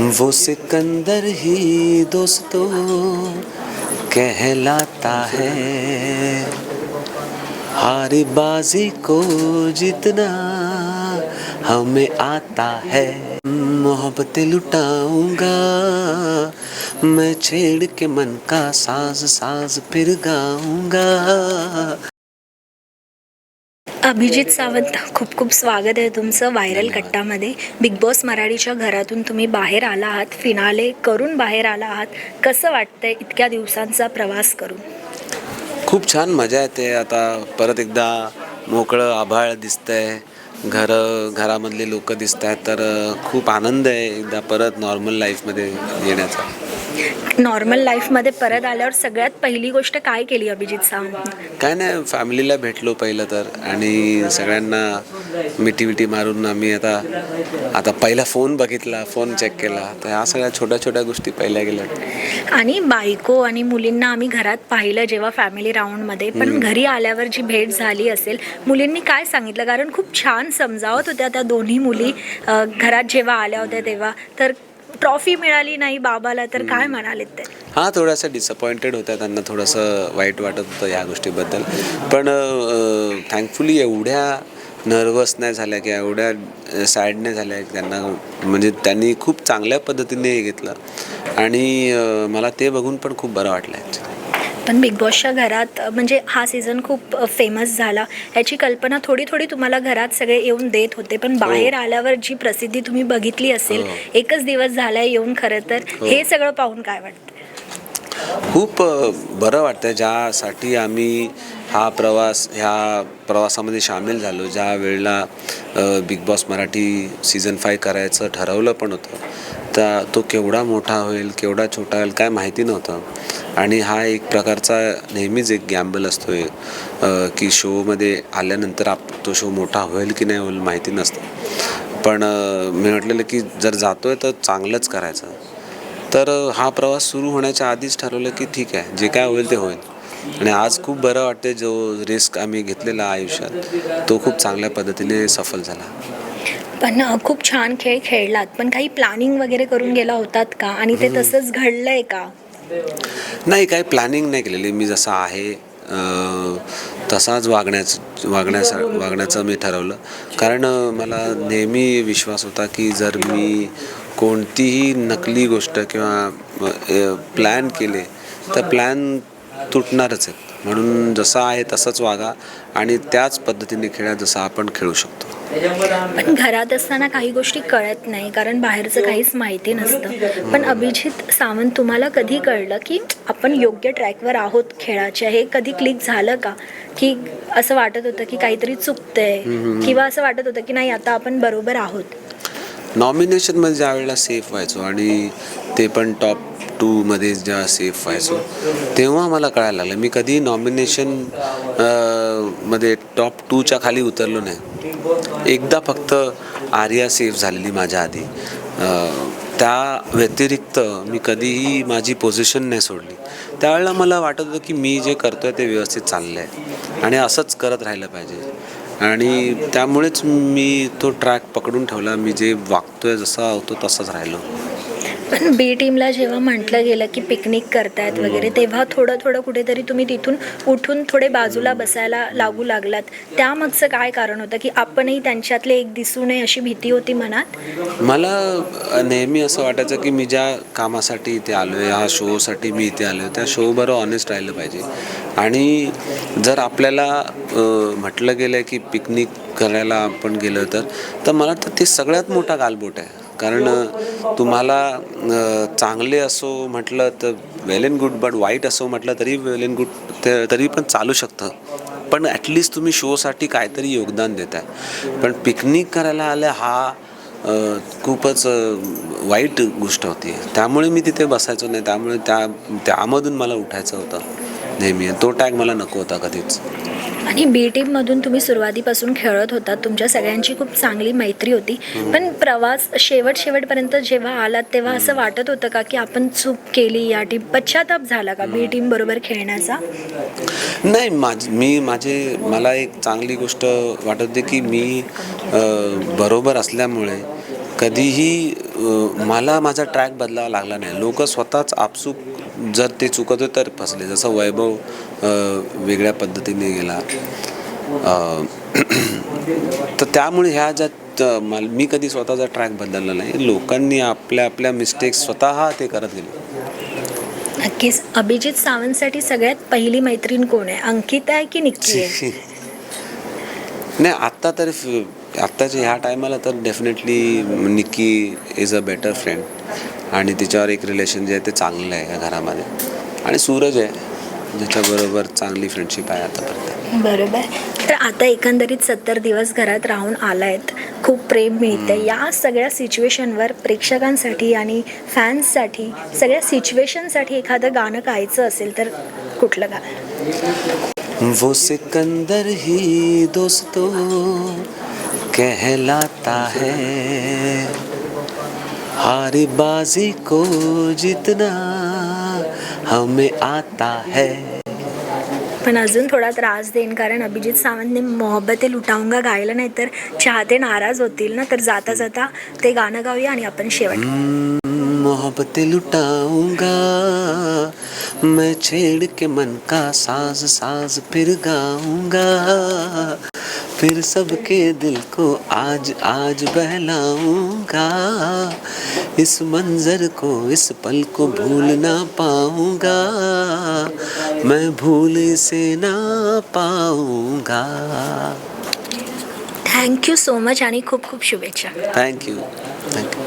वो सिकंदर ही दोस्तों कहलाता है। हारी बाजी को जितना हमें आता है। मोहब्बतें लुटाऊँगा, मैं छेड़ के मन का साज साज फिर गाऊँगा। अभिजित सावंत खूप खूप स्वागत आहे तुमचं व्हायरल कट्टामध्ये. बिग बॉस मराठीच्या घरातून तुम्ही बाहेर आला आहात फिनाले करून बाहेर आला आहात. कसं वाटतंय इतक्या दिवसांचा प्रवास करून? खूप छान मजा येते. आता परत एकदा मोकळं आभाळ दिसतंय. घरं घरामधले लोक दिसत आहेत तर खूप आनंद आहे एकदा परत नॉर्मल लाईफमध्ये येण्याचा. नॉर्मल लाईफमध्ये परत आल्यावर सगळ्यात पहिली गोष्ट काय केली अभिजित सावंत? काय नाही फॅमिलीला भेटलो पहिलं तर. आणि सगळ्यांना मिठी मिठी मारून आम्ही आता आता पहिला फोन बघितला फोन चेक केला. तर ह्या सगळ्या छोट्या छोट्या गोष्टी पहिल्या गेल्या आणि बायको आणि मुलींना आम्ही घरात पाहिलं जेव्हा फॅमिली राऊंडमध्ये पण घरी आल्यावर जी भेट झाली असेल मुलींनी काय सांगितलं? कारण खूप छान समजावत होत्या त्या दोन्ही मुली. घरात जेव्हा आल्या होत्या तेव्हा. तर ट्रॉफी मिळाली नाही बाबाला तर काय म्हणालेत ते? हां थोड्याशा डिसअपॉइंटेड होत्या त्यांना थोडंसं वाईट वाटत होतं या गोष्टीबद्दल. पण थँकफुली एवढ्या नर्वस नाही झाल्या किंवा एवढ्या सॅड नाही झाल्या की त्यांना म्हणजे त्यांनी खूप चांगल्या पद्धतीने हे घेतलं. आणि अं, मला ते बघून पण खूप बरं वाटलं. पण बिग बॉसच्या घरात म्हणजे हा सीझन खूप फेमस झाला. याची कल्पना थोडी थोडी तुम्हाला घरात सगळे येऊन देत होते पण बाहेर आल्यावर जी प्रसिद्धी तुम्ही बघितली असेल हो. एकच दिवस झालाय येऊन खरं तर. हे. सगळं पाहून काय वाटतं? खूप बरं वाटतं ज्यासाठी आम्ही हा प्रवास ह्या प्रवासामध्ये सामील झालो ज्या वेळेला Bigg Boss Marathi season five करायचं ठरवलं पण होतं त्या तो केवढा मोठा होईल केवढा छोटा होईल काय माहिती नव्हतं. आणि हा एक प्रकारचा नेहमीच एक गॅम्बल असतो आहे, की शोमध्ये आल्यानंतर आप तो शो मोठा होईल की नाही होईल माहिती नसतं. पण मी म्हटलेलं की जर जातोय तर चांगलंच करायचं. तर हा प्रवास सुरू होण्याच्या आधीच ठरवलं की ठीक आहे जे काय होईल ते होईल. आणि आज खूप बरं वाटते जो रिस्क आम्ही घेतलेला आयुष्यात तो खूप चांगल्या पद्धतीने सफल झाला. पण खूप छान खेळ खेळलात पण काही प्लॅनिंग वगैरे करून गेला होतात का? आणि ते तसंच घडलंय का? नाही काही प्लॅनिंग नाही केलेली. मी जसा आहे तसाच वागण्याचं वागण्याचा वागण्याचं मी ठरवलं. कारण मला नेहमी विश्वास होता की जर मी कोणतीही नकली गोष्ट किंवा प्लॅन केले तर प्लॅन तुटणारच आहेत. म्हणून जसा आहे तसंच वागा आणि त्याच पद्धतीने खेळा जसं आपण खेळू शकतो. पण घरात असताना काही गोष्टी कळत नाही कारण बाहेरचं काहीच माहिती नसतं. पण अभिजित सावंत तुम्हाला कधी कळलं की आपण योग्य ट्रॅकवर आहोत खेळाच्या? हे कधी क्लिक झालं का? की असं वाटत होतं की काहीतरी चुकतंय? किंवा असं वाटत होतं की नाही आता आपण बरोबर आहोत? नॉमिनेशनमध्ये ज्या वेळेला सेफ व्हायचो आणि ते पण टॉप टूमध्ये जेव्हा सेफ व्हायचो तेव्हा मला कळायला लागलं. मी कधी नॉमिनेशन मध्ये टॉप टूच्या खाली उतरलो नाही. एकदा फक्त आर्या सेफ झालेली माझ्या आधी. त्या व्यतिरिक्त मी कधीही माझी पोझिशन नाही सोडली. त्यावेळेला मला वाटत होतं की मी जे करतोय ते व्यवस्थित चाललं आहे आणि असंच करत राहिलं पाहिजे. आणि त्यामुळेच मी तो ट्रॅक पकडून ठेवला. मी जे वागतोय जसा होतो तसाच राहिलो. बी टीमला जेव्हा म्हटलं गेलं की पिकनिक करतायत वगैरे तेव्हा थोडं थोडं कुठेतरी तुम्ही तिथून उठून थोडे बाजूला बसायला लागू लागलात. त्यामागचं काय कारण होतं की आपणही त्यांच्यातले एक दिसू नये अशी भीती होती मनात? मला नेहमी असं वाटायचं की मी ज्या कामासाठी इथे आलो आहे ह्या शोसाठी मी इथे आलो आहे त्या शोबरोबर ऑनेस्ट राहिलं पाहिजे. आणि जर आपल्याला म्हटलं गेलं की पिकनिक करायला आपण गेलो तर तर मला वाटतं ते सगळ्यात मोठा गालबोट आहे. कारण तुम्हाला चांगले असो म्हटलं तर वेल अँड गुड बट वाईट असो म्हटलं तरी वेल अँड गुड ते तरी पण चालू शकतं. पण ॲटलिस्ट तुम्ही शोसाठी काहीतरी योगदान देत आहे पण पिकनिक करायला आलं हा खूपच वाईट गोष्ट होती. त्यामुळे मी तिथे बसायचो नाही. त्यामुळे त्या त्यामधून मला उठायचं होतं नेहमी. तो टॅग मला नको होता कधीच. आणि बी टीममधून तुम्ही सुरुवातीपासून खेळत होता. तुमच्या सगळ्यांची खूप चांगली मैत्री होती. पण प्रवास शेवट शेवटपर्यंत जेव्हा आलात तेव्हा असं वाटत होतं का की आपण चूक केली या टीम पश्चाताप झाला का बी टीम बरोबर खेळण्याचा? नाही माझ मी माझे मला एक चांगली गोष्ट वाटत होती की मी बरोबर असल्यामुळे कधीही मला माझा ट्रॅक बदलावा लागला नाही. लोक स्वतःच आपसूक जर ते चुकत होते तर फसले. जसं वैभव वेगळ्या पद्धतीने गेला. तर त्यामुळे ह्या ज्या मल- मी कधी स्वतःचा ट्रॅक बदलला नाही. लोकांनी आपल्या आपल्या मिस्टेक्स स्वतः ते करत गेले. नक्कीच. अभिजित सावंतसाठी सगळ्यात पहिली मैत्रीण कोण आहे? अंकिता आहे की निक्की आहे? नाही आत्ता तर आत्ताच्या ह्या टायमाला तर definitely Nikki is a better friend आणि तिच्यावर एक रिलेशन जे आहे ते चांगलं आहे या घरामध्ये. आणि सूरज आहे ज्याच्याबरोबर चांगली फ्रेंडशिप आहे आतापर्यंत. बरोबर. तर आता एकंदरीत सत्तर दिवस घरात राहून आलायत. खूप प्रेम मिळतं या सगळ्या सिच्युएशनवर प्रेक्षकांसाठी आणि फॅन्ससाठी सगळ्या सिच्युएशनसाठी एखादं गाणं गायचं असेल तर कुठलं गाणं? वो सिकंदर ही दोस्तों कहलाता है. हारी बाजी को जितना हमें आता है। पण अजून थोडा त्रास देईन कारण अभिजित सावंतने मोहब्बते लुटाऊंगा गायलं नाही तर चाहते नाराज होतील ना तर जाता जाता ते गाणं गाऊया आणि आपण शेवट. मोहब्बत लुटाऊंगा मैं छेड़ के मन का साज साज फिर गाऊंगा। फिर सबके दिल को आज आज बहलाऊँगा। इस मंजर को इस पल को भूल ना पाऊँगा। मैं भूल से ना पाऊँगा। यू सो मच आणि खूप खूप शुभेच्छा। Thank thank you